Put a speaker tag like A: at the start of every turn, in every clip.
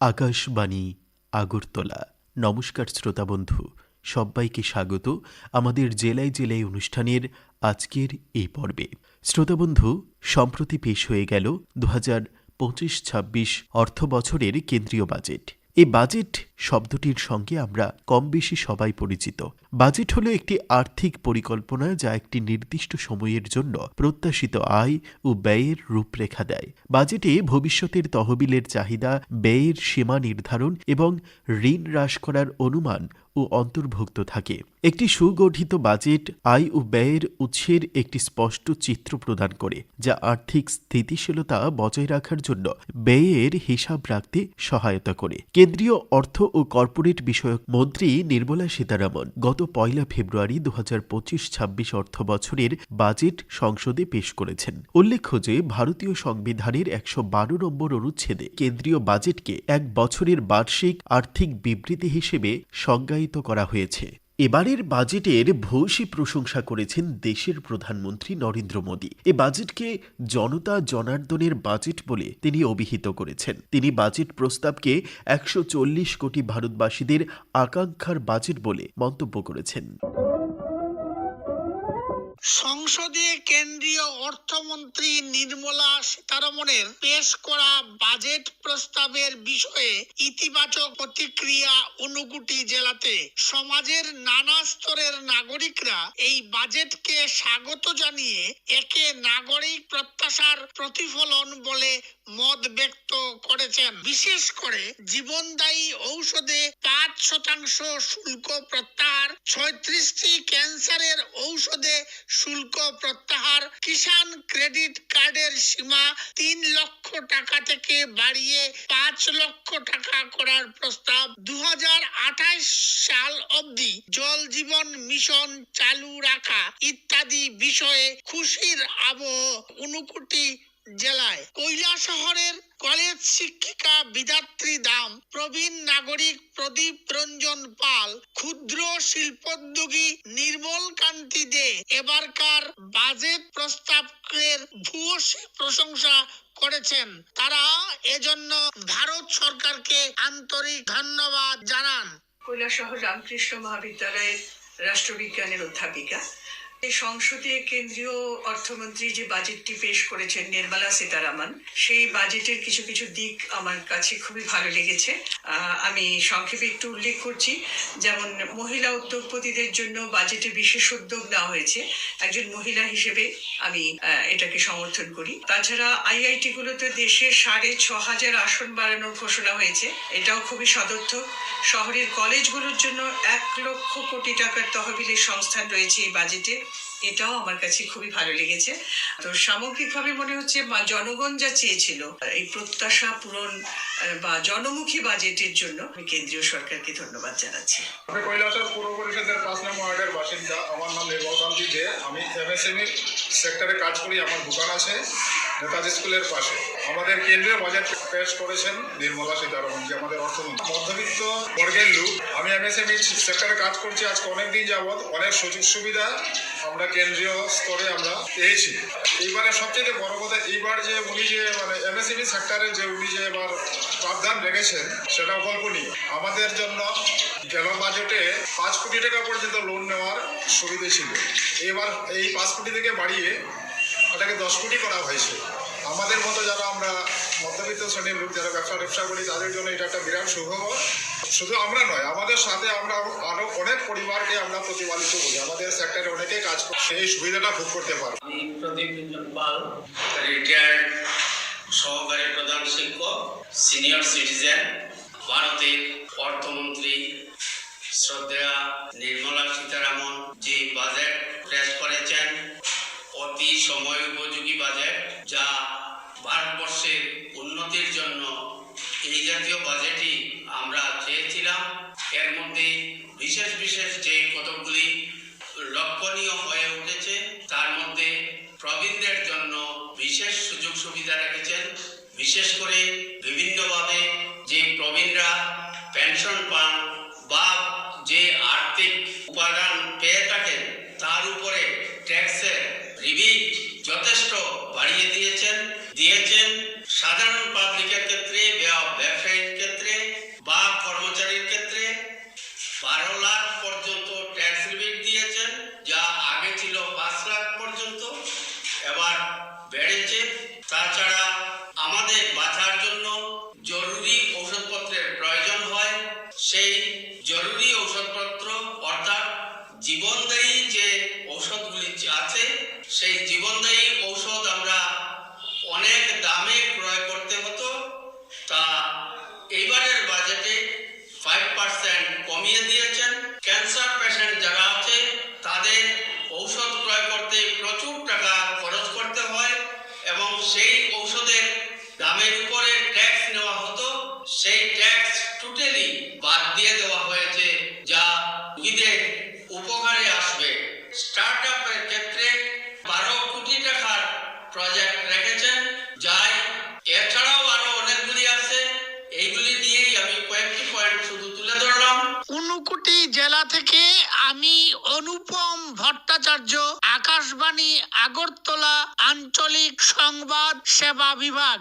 A: আকাশবাণী, আগরতলা। নমস্কার শ্রোতা বন্ধু, সবাইকে স্বাগত আমাদের জেলায় জেলায় অনুষ্ঠানের আজকের এই পর্বে। শ্রোতাবন্ধু সম্প্রতি পেশ হয়ে গেল দু হাজার পঁচিশ ছাব্বিশ অর্থ বছরের কেন্দ্রীয় বাজেট। এই বাজেট শব্দটির সঙ্গে আমরা কম বেশি সবাই পরিচিত। বাজেট হলো একটি আর্থিক পরিকল্পনা যা একটি নির্দিষ্ট সময়ের জন্য প্রত্যাশিত আয় ও ব্যয়ের রূপরেখা দেয়। বাজেটে ভবিষ্যতের তহবিলের চাহিদা, ব্যয়ের সীমা নির্ধারণ এবং ঋণ হ্রাস করার অনুমান ও অন্তর্ভুক্ত থাকে। একটি সুগঠিত বাজেট আয় ও ব্যয়ের উৎসের একটি স্পষ্ট চিত্র প্রদান করে, যা আর্থিক স্থিতিশীলতা বজায় রাখার জন্য ব্যয়ের হিসাব রাখতে সহায়তা করে। কেন্দ্রীয় অর্থ ও কর্পোরেট বিষয়ক মন্ত্রী নির্মলা সীতারামন গত পয়লা ফেব্রুয়ারি দু হাজার পঁচিশ ছাব্বিশ অর্থ বছরের বাজেট সংসদে পেশ করেছেন। উল্লেখ্য যে, ভারতীয় সংবিধানের একশো বারো নম্বর অনুচ্ছেদে কেন্দ্রীয় বাজেটকে এক বছরের বার্ষিক আর্থিক বিবৃতি হিসেবে সংজ্ঞায়িত করা হয়েছে। এবারের বাজেটের ভূয়সী প্রশংসা করেছেন দেশের প্রধানমন্ত্রী নরেন্দ্র মোদী। এ বাজেটকে জনতা জনার্দনের বাজেট বলে তিনি অভিহিত করেছেন। তিনি বাজেট প্রস্তাবকে একশো চল্লিশ কোটি ভারতবাসীদের আকাঙ্ক্ষার বাজেট বলে মন্তব্য করেছেন।
B: সংসদে কেন্দ্রীয় অর্থমন্ত্রী নির্মলা সীতারমণের পেশ করা বাজেট প্রস্তাবের বিষয়ে ইতিবাচক প্রতিক্রিয়া অনুগুটি জেলাতে। সমাজের নানা স্তরের নাগরিকরা এই বাজেটকে স্বাগত জানিয়ে একে নাগরিক প্রত্যাশার প্রতিফলন বলে মত ব্যক্ত করেছেন বিশেষ করে জীবনদায়ী ঔষধে পাঁচ শতাংশ শুল্ক প্রত্যাহার, ছয়ত্রিশটি ক্যান্সারের ঔষধে শুল্ক প্রত্যাহার, কিষাণ ক্রেডিট কার্ডের সীমা তিন লক্ষ টাকা থেকে বাড়িয়ে পাঁচ লক্ষ টাকা করার প্রস্তাব। দু সাল অবধি জল জীবন মিশন চালু রাখা ইত্যাদি বিষয়ে খুশির আবহ উনুকুটি জেলায়। কৈলা শহরের কলেজ শিক্ষিকা বিধাত্রী দাম, প্রবীণ নাগরিক প্রদীপ রঞ্জন পাল, ক্ষুদ্র শিল্পোদ্যোগী নির্মল কান্তি দে, এবারকার বাজেট প্রস্তাবের ভূয়সী প্রশংসা করেছেন। তারা এজন্য ভারত সরকারকে আন্তরিক ধন্যবাদ জানান।
C: কৈলাসহর রামকৃষ্ণ মহাবিদ্যালয়ের রাষ্ট্রবিজ্ঞানের অধ্যাপিকা। সংসদে কেন্দ্রীয় অর্থমন্ত্রী যে বাজেটটি পেশ করেছেন নির্মলা সীতারামন, সেই বাজেটের কিছু কিছু দিক আমার কাছে খুবই ভালো লেগেছে। আমি সংক্ষেপে একটু উল্লেখ করছি। যেমন মহিলা উদ্যোগপতিদের জন্য বাজেটে বিশেষ উদ্যোগ নেওয়া হয়েছে। একজন মহিলা হিসেবে আমি এটাকে সমর্থন করি। তাছাড়া আইআইটি গুলোতে দেশে সাড়ে ছ হাজার আসন বাড়ানোর ঘোষণা হয়েছে। এটাও খুবই সদর্থক শহরের কলেজগুলোর জন্য এক লক্ষ কোটি টাকার তহবিলের সংস্থান রয়েছে এই বাজেটে এটাও আমার কাছে খুবই ভালো লেগেছে। তো সামগ্রিকভাবে মনে হচ্ছে জনগণ যা চেয়েছিল, এই প্রত্যাশা পূরণ বা জনমুখী বাজেটের জন্য আমি কেন্দ্রীয় সরকারকে ধন্যবাদ জানাচ্ছি।
D: আমি কৈলাসের পৌর পরিষদের পাঁচ নম্বর ওয়ার্ডের বাসিন্দা আমার নাম নির্মলকান্তি দে। আমি এমএসএমই সেক্টরে কাজ করি, আমার দোকান আছে। নেতাজি স্কুলের পাশে। আমাদের কেন্দ্রীয় বাজেট পেশ করেছেন নির্মলা সীতারামন যে আমাদের অর্থমন্ত্রী। মধ্যবিত্ত বর্গের লোক। আমি এমএসএমই সেক্টরে কাজ করছি, আজকে অনেকদিন যাবৎ। অনেক সুযোগ সুবিধা আমরা কেন্দ্রীয় স্তরে আমরা পেয়েছি। এইবারে সবচেয়ে বড় কথা, এইবার যে উনি যে মানে এমএসএমই সেক্টরে যে উনি যে এবার প্রাবধান রেখেছেন, সেটা অকল্পনীয়। আমাদের জন্য গেল বাজেটে পাঁচ কোটি টাকা পর্যন্ত লোন নেওয়ার সুবিধা ছিল। এবার এই পাঁচ কোটি থেকে বাড়িয়ে ওটাকে দশ কোটি করা হয়েছে। আমাদের মতো যারা আমরা মধ্যবিত্ত শ্রেণির লোক, যারা ব্যবসা ব্যবসা করি, তাদের জন্য এটা একটা বিরাট সুখবর শুধু আমরা নয়, আমাদের সাথে আমরা আরও অনেক পরিবারকে আমরা প্রতিপালিত করি। আমাদের সেক্টরে অনেকে কাজ করে। সেই সুবিধাটা ভোগ করতে পারবে
E: আমি প্রদীপ পাল রিটায়ার্ড সহকারী প্রধান শিক্ষক সিনিয়র সিটিজেন ভারতের অর্থমন্ত্রী শ্রদ্ধেয়া নির্মলা সীতারামন যে বাজেট পেশ করেছেন। অতি সময় উপযোগী বাজেট যা ভারতবর্ষের উন্নতির জন্য এই জাতীয় বাজেটই আমরা চেয়েছিলাম। এর মধ্যে বিশেষ বিশেষ যে কতকগুলি লক্ষণীয় হয়ে উঠেছে, তার মধ্যে প্রবীণদের জন্য বিশেষ সুযোগ সুবিধা রেখেছেন। বিশেষ করে বিভিন্নভাবে যে প্রবীণরা পেনশন পান বা যে আর্থিক উপাদান পেয়ে থাকেন, তার উপরে যথেষ্ট বাড়িয়ে দিয়েছেন দিয়েছেন। সাধারণ পাবলিকের ক্ষেত্রে বা ব্যবসায়ীর ক্ষেত্রে ফাইভ পার্সেন্ট কমিয়ে দিয়েছেন ক্যান্সার পেশেন্ট যারা আছে তাদের ঔষধ ক্রয় করতে প্রচুর টাকা খরচ করতে হয় এবং সেই ঔষধের দামের উপরে ট্যাক্স নেওয়া হতো সেই ট্যাক্স টোটালি বাদ দিয়ে দেওয়া হয়েছে যা রোগীদের উপকারে আসবে স্টার্ট আপের ক্ষেত্রে বারো কোটি টাকার প্রজেক্ট রেখেছেন যাই এছাড়াও আরও অনেকগুলি আছে এইগুলি দিয়েই আমি কয়েকটি পয়েন্ট শুধু তুলে ধরলাম
B: ঊনকোটি জেলা থেকে আমি অনুপম ভট্টাচার্য আকাশবাণী আগরতলা আঞ্চলিক সংবাদ সেবা বিভাগ।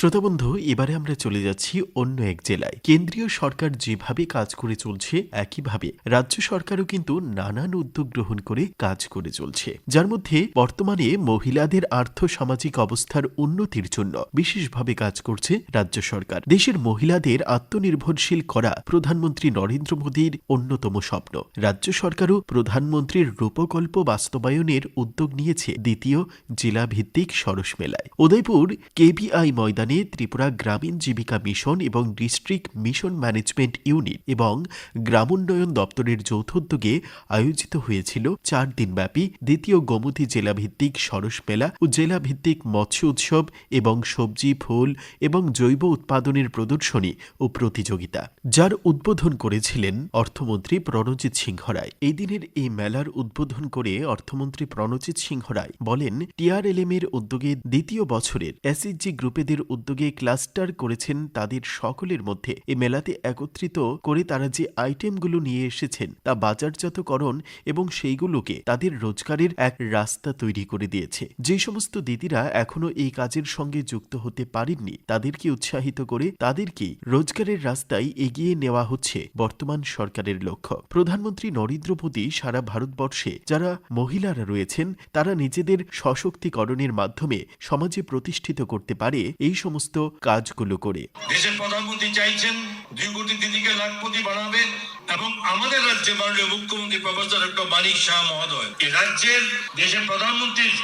A: শ্রোতাবন্ধু, এবারে আমরা চলে যাচ্ছি অন্য এক জেলায়। কেন্দ্রীয় সরকার যেভাবে কাজ করে চলছে, একইভাবে রাজ্য সরকারও কিন্তু নানান উদ্যোগ গ্রহণ করে কাজ করে চলছে। যার মধ্যে বর্তমানে মহিলাদের আর্থ সামাজিক অবস্থার উন্নতির জন্য বিশেষভাবে কাজ করছে রাজ্য সরকার। দেশের মহিলাদের আত্মনির্ভরশীল করা প্রধানমন্ত্রী নরেন্দ্র মোদীর অন্যতম স্বপ্ন। রাজ্য সরকারও প্রধানমন্ত্রীর রূপকল্প বাস্তবায়নের উদ্যোগ নিয়েছে দ্বিতীয় জেলা ভিত্তিক সরস মেলায়। উদয়পুর কেবিআই ময়দানে ত্রিপুরা গ্রামীণ জীবিকা মিশন এবং ডিস্ট্রিক্ট মিশন ম্যানেজমেন্ট ইউনিট এবং গ্রামোন্নয়ন দপ্তরের যৌথ উদ্যোগে আয়োজিত হয়েছিল চার দিনব্যাপী দ্বিতীয় গোমতী জেলাভিত্তিক সরস মেলা ও জেলাভিত্তিক মৎস্য উৎসব এবং সবজি, ফুল এবং জৈব উৎপাদনের প্রদর্শনী ও প্রতিযোগিতা, যার উদ্বোধন করেছিলেন অর্থমন্ত্রী প্রণজিৎ সিংহ রায়। এই দিনের এই মেলার উদ্বোধন করে অর্থমন্ত্রী প্রণজিৎ সিংহ রায় বলেন টিআরএলএম এর উদ্যোগে দ্বিতীয় বছরের এসএসজি গ্রুপেদের উদ্যোগে ক্লাস্টার করেছেন তাদের সকলের মধ্যে। এ মেলাতে একত্রিত করে তারা যে আইটেমগুলো নিয়ে এসেছেন, তা বাজারজাতকরণ এবং সেইগুলোকে তাদের রোজগারের এক রাস্তা তৈরি করে দিয়েছে। যে সমস্ত দিদিরা এখনও এই কাজের সঙ্গে যুক্ত হতে পারেননি, তাদেরকে উৎসাহিত করে তাদেরকে রোজগারের রাস্তায় এগিয়ে নেওয়া হচ্ছে বর্তমান সরকারের লক্ষ্য। প্রধানমন্ত্রী নরেন্দ্র মোদী সারা ভারতবর্ষে যারা মহিলারা রয়েছেন, তারা নিজেদের সশক্তিকরণের মাধ্যমে সমাজে প্রতিষ্ঠিত করতে পারে, এই সমস্ত কাজগুলো করে।
F: দেশের প্রধানমন্ত্রী চাইছেন দুই কোটি দিদিকে লাখপতি বানাবেন এবং আমাদের রাজ্যে মাননীয় মুখ্যমন্ত্রী প্রফেসর ডক্টর মানিক শাহ মহোদয়। রাজ্যের দেশের প্রধানমন্ত্রীর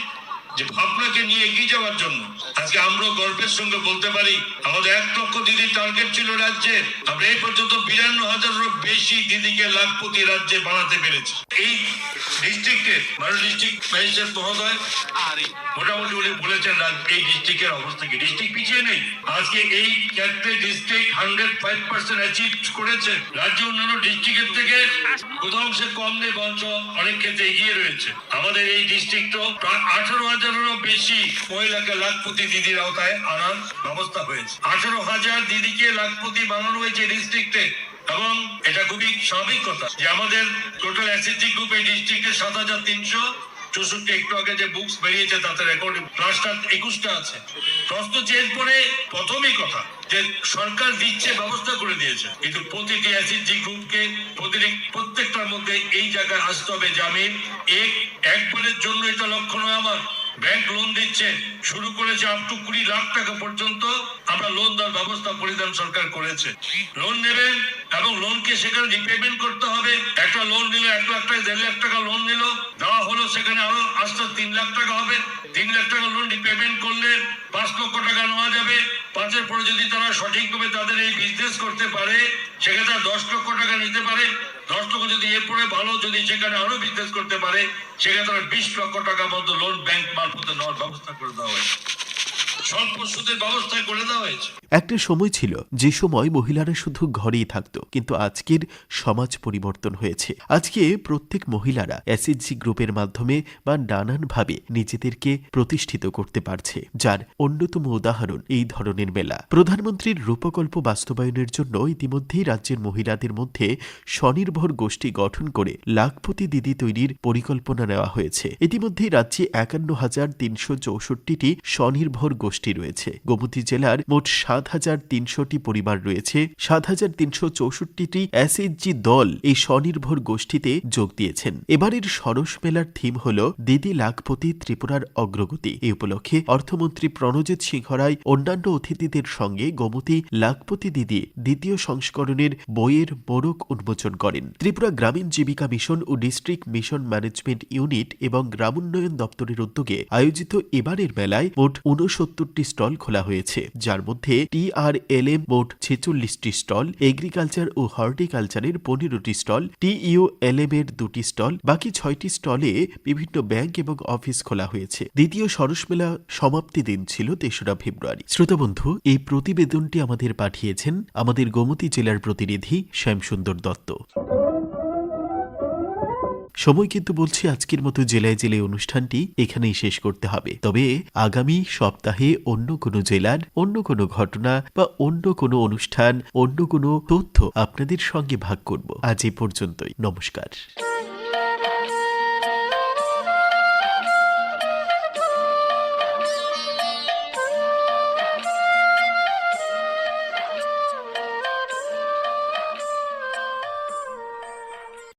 F: যে ভাবনাকে নিয়ে এগিয়ে যাওয়ার জন্য। আজকে আমরা গর্বের সঙ্গে বলতে পারি আমাদের এক লক্ষ দিদির টার্গেট ছিল রাজ্যে। আমরা এই পর্যন্ত বিরান্ন হাজারেরও বেশি দিদিকে লাখপতি রাজ্যে বানাতে পেরেছি। এই ডিস্ট্রিক্টের মানে ডিস্ট্রিক্ট ম্যাজিস্ট্রেট মহোদয় মোটামুটি উনি বলেছেন এই ডিস্ট্রিক্টের অবস্থা কি? ডিস্ট্রিক্ট পিছিয়ে নেই। আজকে এই ক্ষেত্রে district hundred five percent achieve করেছে। রাজ্য অন্যান্য ডিস্ট্রিক্টের থেকে কোথাও অংশে কম নেই বঞ্চ অনেক ক্ষেত্রে এগিয়ে রয়েছে। আমাদের এই ডিস্ট্রিক্টও প্রায় আঠারো হাজারেরও বেশি মহিলাকে লাখপতি দিদির আওতায় আনার ব্যবস্থা হয়েছে। আঠারো হাজার দিদিকে লাখপতি বানানো হয়েছে ডিস্ট্রিক্টে এবং এটা খুবই স্বাভাবিক কথা যে আমাদের টোটাল এসএসজি গ্রুপে ডিস্ট্রিক্টে সাত হাজার তিনশো চৌষট্টি একটু আগে যে বুকস বেরিয়েছে তাতে রেকর্ড ক্লাসটা একুশটা আছে। প্রশ্ন চেঞ্জ করে প্রথমেই কথা যে সরকার দিচ্ছে, ব্যবস্থা করে দিয়েছে। কিন্তু প্রতিটি এসএসজি গ্রুপকে প্রতিটি প্রত্যেকটার মধ্যে এই জায়গায় আসতে হবে জামিন এক একবারের জন্য এটা লক্ষ্য নয় আমার। ব্যাংক লোন দিচ্ছে, শুরু করেছে আপ টু কুড়ি লাখ টাকা পর্যন্ত, আমরা লোন দেওয়ার ব্যবস্থা পরিধান সরকার করেছে। লোন নেবেন এবং লোনকে সেখানে রিপেমেন্ট করতে হবে। একটা লোন নিল, এক লাখ টাকা, দেড় লাখ টাকা লোন নিল, দেওয়া হলো, সেখানে আরও আস্তে তিন লাখ টাকা হবে। তিন লাখ টাকা লোন রিপেমেন্ট করলে পাঁচ লক্ষ টাকা নেওয়া যাবে। পাঁচের পরে যদি তারা সঠিকভাবে তাদের এই বিজনেস করতে পারে সেখানে তারা দশ লক্ষ টাকা নিতে পারে। দশ লক্ষ যদি এরপরে ভালো, যদি সেখানে আরও বিজনেস করতে পারে, সেখানে তারা বিশ লক্ষ টাকা মতো লোন ব্যাংক মারফত নেওয়ার ব্যবস্থা করে দেওয়া হয়েছে।
A: একটা সময় ছিল যে সময় মহিলারা শুধু ঘরেই থাকতো, কিন্তু আজকের সমাজ পরিবর্তন হয়েছে। আজকে প্রত্যেক মহিলারা এসএসজি গ্রুপের মাধ্যমে বা নানানভাবে নিজেদেরকে প্রতিষ্ঠিত করতে পারছে, যার অন্যতম উদাহরণ এই ধরনের মেলা। প্রধানমন্ত্রীর রূপকল্প বাস্তবায়নের জন্য ইতিমধ্যেই রাজ্যের মহিলাদের মধ্যে স্বনির্ভর গোষ্ঠী গঠন করে লাখপতি দিদি তৈরির পরিকল্পনা নেওয়া হয়েছে। ইতিমধ্যেই রাজ্যে একান্ন হাজার তিনশো চৌষট্টিটি স্বনির্ভর গোষ্ঠী রয়েছে। গোমতী জেলার মোট সাত হাজার তিনশোটি পরিবার রয়েছে। সাত হাজার তিনশো চৌষট্টিটি এসএইচজি দল এই স্বনির্ভর গোষ্ঠীতে যোগ দিয়েছেন। এবারের সরস মেলার থিম হল দিদি লাখপতি ত্রিপুরার অগ্রগতি। এই উপলক্ষে অর্থমন্ত্রী প্রণজিৎ সিংহ রায় অন্যান্য অতিথিদের সঙ্গে গোমতী লাখপতি দিদি দ্বিতীয় সংস্করণের বইয়ের মোড়ক উন্মোচন করেন। ত্রিপুরা গ্রামীণ জীবিকা মিশন ও ডিস্ট্রিক্ট মিশন ম্যানেজমেন্ট ইউনিট এবং গ্রামোন্নয়ন দপ্তরের উদ্যোগে আয়োজিত এবারের মেলায় মোট ঊনসত্তর পঁচাত্তরটি স্টল খোলা হয়েছে, যার মধ্যে টিআরএলএম মোট ছেচল্লিশটি স্টল, এগ্রিকালচার ও হর্টিকালচারের পনেরোটি স্টল টিইউএলএম এর দুটি স্টল, বাকি ছয়টি স্টলে বিভিন্ন ব্যাংক এবং অফিস খোলা হয়েছে। দ্বিতীয় সরস মেলা সমাপ্তি দিন ছিল তেসরা ফেব্রুয়ারি। শ্রোতাবন্ধু, এই প্রতিবেদনটি আমাদের পাঠিয়েছেন আমাদের গোমতী জেলার প্রতিনিধি শ্যামসুন্দর দত্ত। সময় কিন্তু বলছি আজকের মতো জেলায় জেলায় অনুষ্ঠানটি এখানেই শেষ করতে হবে। তবে আগামী সপ্তাহে অন্য কোনো জেলার, অন্য কোনো ঘটনা বা অন্য কোনো অনুষ্ঠান, অন্য কোনো তথ্য আপনাদের সঙ্গে ভাগ করব। আজ এ পর্যন্তই। নমস্কার।